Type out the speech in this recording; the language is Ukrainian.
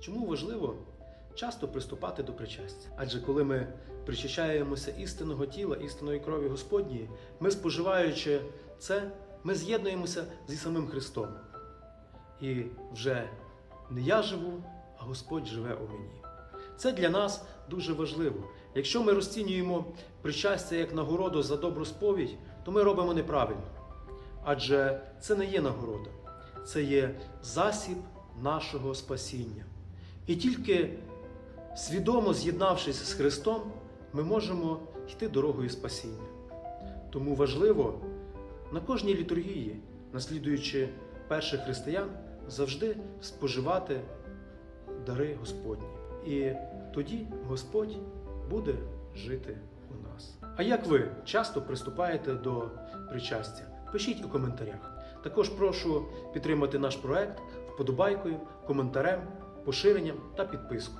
Чому важливо часто приступати до причастя? Адже коли ми причащаємося істинного тіла, істинної крові Господньої, ми споживаючи це, ми з'єднуємося зі самим Христом. І вже не я живу, а Господь живе у мені. Це для нас дуже важливо. Якщо ми розцінюємо причастя як нагороду за добру сповідь, то ми робимо неправильно. Адже це не є нагорода, це є засіб нашого спасіння. І тільки свідомо з'єднавшись з Христом, ми можемо йти дорогою спасіння. Тому важливо на кожній літургії, наслідуючи перших християн, завжди споживати дари Господні. І тоді Господь буде жити у нас. А як ви часто приступаєте до причастя? Пишіть у коментарях. Також прошу підтримати наш проект вподобайкою, коментарем, поширенням та підпискою.